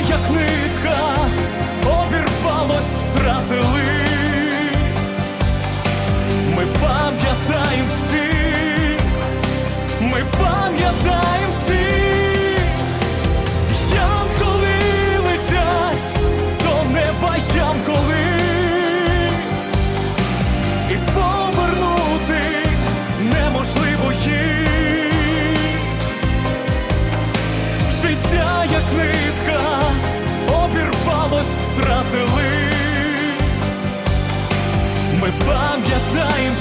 як нитка, обірвалось, втратили. Ми пам'ятаємо всі, ми пам'ятаємо всі. Янголи летять до неба янголи. Життя як нитка, обірвалось, втратили. Ми пам'ятаємо